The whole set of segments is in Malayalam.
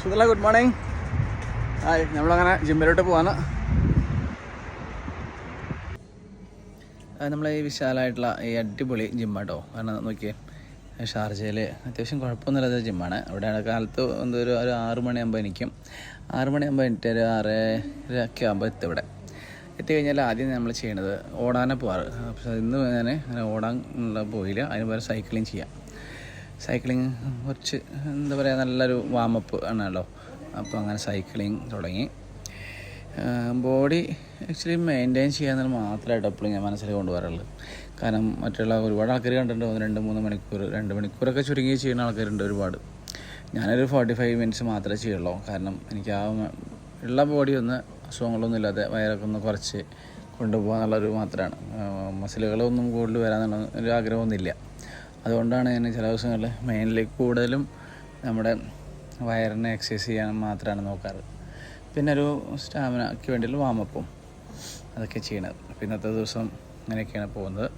സുധല ഗുഡ് മോർണിംഗ് ഹായ് നമ്മളങ്ങനെ ജിമ്മിലോട്ട് പോവാണ് നമ്മളെ ഈ വിശാലമായിട്ടുള്ള ഈ അടിപൊളി ജിമ്മാട്ടോ കാരണം നോക്കിയേ ഷാർജയിൽ അത്യാവശ്യം കുഴപ്പമൊന്നുമില്ലാത്ത ജിമ്മാണ് അവിടെ കാലത്ത് എന്തൊരു ഒരു ആറ് മണിയാകുമ്പോൾ എനിക്കും ആറ് മണിയാകുമ്പോൾ എനിക്ക് ഒരു ആറര ഒക്കെ ആകുമ്പോൾ എത്തും ഇവിടെ. എത്തിക്കഴിഞ്ഞാൽ ആദ്യം നമ്മൾ ചെയ്യണത് ഓടാനേ പോവാറ്. പക്ഷേ ഇന്ന് ഞാൻ അങ്ങനെ ഓടാൻ പോയില്ല. അതിന് പകരം സൈക്ലിങ് ചെയ്യാം. സൈക്ലിങ് കുറച്ച് എന്താ പറയുക നല്ലൊരു വാമപ്പ് ആണല്ലോ. അപ്പോൾ അങ്ങനെ സൈക്ലിങ് തുടങ്ങി. ബോഡി ആക്ച്വലി മെയിന്റെയിൻ ചെയ്യാൻ മാത്രമായിട്ട് എപ്പോഴും ഞാൻ മനസ്സിൽ കൊണ്ടുവരാറുള്ളത്. കാരണം മറ്റുള്ള ഒരുപാട് ആൾക്കാർ കണ്ടിട്ടുണ്ട്. ഒന്ന് രണ്ട് മൂന്ന് മണിക്കൂർ രണ്ട് മണിക്കൂറൊക്കെ ചുരുങ്ങി ചെയ്യുന്ന ആൾക്കാരുണ്ട് ഒരുപാട്. ഞാനൊരു ഫോർട്ടി ഫൈവ് മിനിറ്റ്സ് മാത്രമേ ചെയ്യുള്ളൂ. കാരണം എനിക്ക് ആ ഉള്ള ബോഡി ഒന്ന് അസുഖങ്ങളൊന്നും ഇല്ലാതെ വയറൊക്കെ ഒന്ന് കുറച്ച് കൊണ്ടുപോകാന്നുള്ളൊരു മാത്രമാണ് മസിലുകളൊന്നും കൂടുതൽ വരാമെന്നുള്ള ഒരു ആഗ്രഹമൊന്നുമില്ല. അതുകൊണ്ടാണ് ഞാൻ ചില ദിവസങ്ങളിൽ മെയിൻലി കൂടുതലും നമ്മുടെ വയറിനെ എക്സസൈസ് ചെയ്യാൻ മാത്രമാണ് നോക്കാറ്. പിന്നെ ഒരു സ്റ്റാമിനയ്ക്ക് വേണ്ടിയുള്ള വാമപ്പും അതൊക്കെ ചെയ്യണത്. അപ്പോൾ ഇന്നത്തെ ദിവസം അങ്ങനെയൊക്കെയാണ് പോകുന്നത്.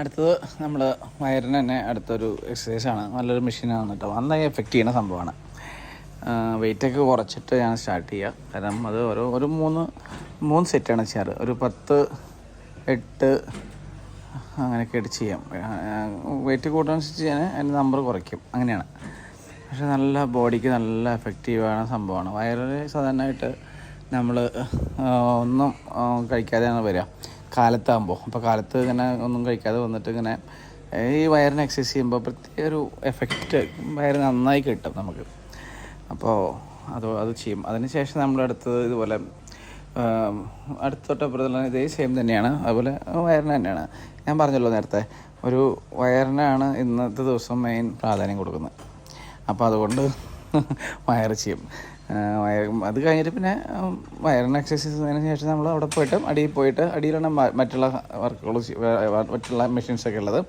അടുത്തത് നമ്മൾ വയറിന് തന്നെ അടുത്തൊരു എക്സസൈസാണ് നല്ലൊരു മെഷീനാണ് കേട്ടോ. നന്നായി എഫക്റ്റ് ചെയ്യുന്ന സംഭവമാണ്. വെയിറ്റൊക്കെ കുറച്ചിട്ട് ഞാൻ സ്റ്റാർട്ട് ചെയ്യുക കാരണം അത് ഓരോ ഒരു മൂന്ന് മൂന്ന് സെറ്റാണ് ചെയ്യാറ്. ഒരു പത്ത് എട്ട് അങ്ങനെയൊക്കെ ആയിട്ട് ചെയ്യാം. വെയിറ്റ് കൂട്ടുന്നതനുസരിച്ച് ഞാൻ അതിന്റെ നമ്പർ കുറയ്ക്കും. അങ്ങനെയാണ്. പക്ഷെ നല്ല ബോഡിക്ക് നല്ല എഫക്റ്റീവാണ് സംഭവമാണ്. വയറിൽ സാധാരണയായിട്ട് നമ്മൾ ഒന്നും കഴിക്കാതെയാണ് വരിക. കാലത്താകുമ്പോൾ. അപ്പോൾ കാലത്ത് ഇങ്ങനെ ഒന്നും കഴിക്കാതെ വന്നിട്ട് ഇങ്ങനെ ഈ വയറിന് എക്സസൈസ് ചെയ്യുമ്പോൾ പ്രത്യേക ഒരു എഫക്റ്റ് വയറ് നന്നായി കിട്ടും നമുക്ക്. അപ്പോൾ അത് അത് ചെയ്യും. അതിന് ശേഷം നമ്മൾ അടുത്തത് ഇതുപോലെ ആം, പ്രതിലാണ് ഇതേ സെയിം തന്നെയാണ്. അതുപോലെ വയറിന് തന്നെയാണ്. ഞാൻ പറഞ്ഞല്ലോ നേരത്തെ ഒരു വയറിനാണ് ഇന്നത്തെ ദിവസം മെയിൻ പ്രാധാന്യം കൊടുക്കുന്നത്. അപ്പോൾ അതുകൊണ്ട് വയർ ചെയ്യും. വയർ അത് കഴിഞ്ഞിട്ട് പിന്നെ വയറിന് എക്സസൈസ് ചെയ്തതിന് ശേഷം നമ്മൾ അവിടെ പോയിട്ട് അടിയിൽ പോയിട്ട് അടിയിലാണ് മറ്റുള്ള വർക്കുകൾ മറ്റുള്ള മെഷീൻസൊക്കെ ഉള്ളത്.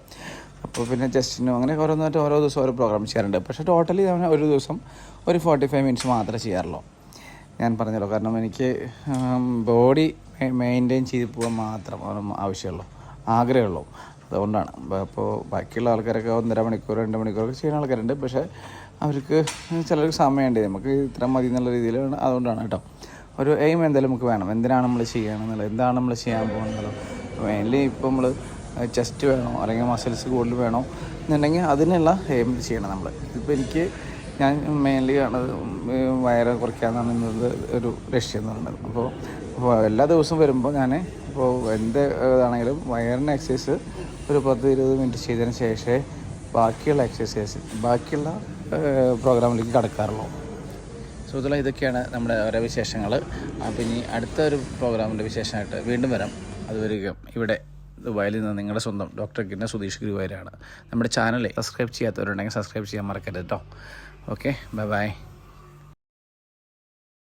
അപ്പോൾ പിന്നെ ജസ്റ്റിനും അങ്ങനെ ഓരോന്നായിട്ട് ഓരോ ദിവസം ഓരോ പ്രോഗ്രാം ചെയ്യാറുണ്ട്. പക്ഷേ ടോട്ടലി ഒരു ദിവസം ഒരു ഫോർട്ടി ഫൈവ് മിനിറ്റ്സ് മാത്രമേ ചെയ്യാറുള്ളൂ. ഞാൻ പറഞ്ഞല്ലോ. കാരണം എനിക്ക് ബോഡി മെയിന്റെയിൻ ചെയ്ത് പോകാൻ മാത്രം ആവശ്യമുള്ളൂ. ആഗ്രഹമുള്ളൂ അതുകൊണ്ടാണ്. അപ്പോൾ ബാക്കിയുള്ള ആൾക്കാരൊക്കെ ഒന്നര മണിക്കൂർ രണ്ട് മണിക്കൂറൊക്കെ ചെയ്യുന്ന ആൾക്കാരുണ്ട്. പക്ഷേ അവർക്ക് ചിലർക്ക് സമയമുണ്ട്. നമുക്ക് ഇത്ര മതി എന്നുള്ള രീതിയിലാണ് അതുകൊണ്ടാണ് കേട്ടോ. ഒരു എയിം എന്തായാലും നമുക്ക് വേണം. എന്തിനാണ് നമ്മൾ ചെയ്യണമെന്നുള്ളത് എന്താണ് നമ്മൾ ചെയ്യാൻ പോകുന്നത് മെയിൻലി ഇപ്പോൾ നമ്മൾ ചെസ്റ്റ് വേണോ? അല്ലെങ്കിൽ മസിൽസ് കൂടുതൽ വേണോ? എന്നുണ്ടെങ്കിൽ അതിനുള്ള എയിം ചെയ്യണം നമ്മൾ ഇപ്പോൾ എനിക്ക് ഞാൻ മെയിൻലി കാണുന്നത് വയറ് കുറയ്ക്കാന്നാണ് ഇന്നത്തെ ഒരു ലക്ഷ്യം എന്ന് പറയുന്നത്. അപ്പോൾ അപ്പോൾ എല്ലാ ദിവസവും വരുമ്പോൾ ഞാൻ ഇപ്പോൾ എന്റെ ഇതാണെങ്കിലും വയറിന്റെ എക്സസൈസ് ഒരു പത്ത് ഇരുപത് മിനിറ്റ് ചെയ്തതിന് ശേഷമേ ബാക്കിയുള്ള എക്സസൈസ് ബാക്കിയുള്ള പ്രോഗ്രാമിലേക്ക് കടക്കാറുള്ളൂ. സുഹൃത്തുക്കളെ ഇതൊക്കെയാണ് നമ്മുടെ ഓരോ വിശേഷങ്ങൾ അപ്പോൾ ഇനി അടുത്ത ഒരു പ്രോഗ്രാമിന്റെ വിശേഷമായിട്ട് വീണ്ടും വരാം. അതുവരെയും ഇവിടെ ദുബായിൽ നിന്ന് നിങ്ങളുടെ സ്വന്തം ഡോക്ടർ കിന്ന സുധീഷ് ഗുരുവായൂരാണ്. നമ്മുടെ ചാനലിൽ സബ്സ്ക്രൈബ് ചെയ്യാത്തവരുണ്ടെങ്കിൽ സബ്സ്ക്രൈബ് ചെയ്യാൻ മറക്കരുത് കേട്ടോ. Okay, bye-bye.